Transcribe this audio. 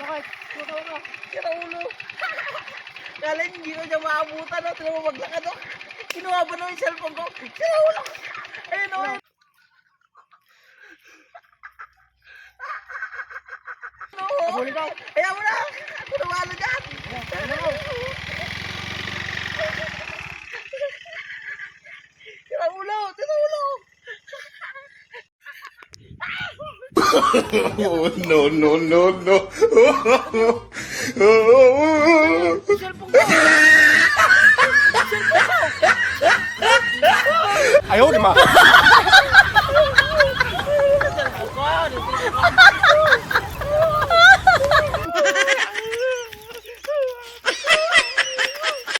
Bakit? Puto ko. Kira ulo. Kala niyo hindi ko niya maabutan. At naman maglakad ako. Ba naman cellphone ko? Kira ulo. Ayun o. Abulin ko. Ayan mo na. Tumalo dyan. Oh, no, no, no, no. Cellphone ko. Ayaw, di ma.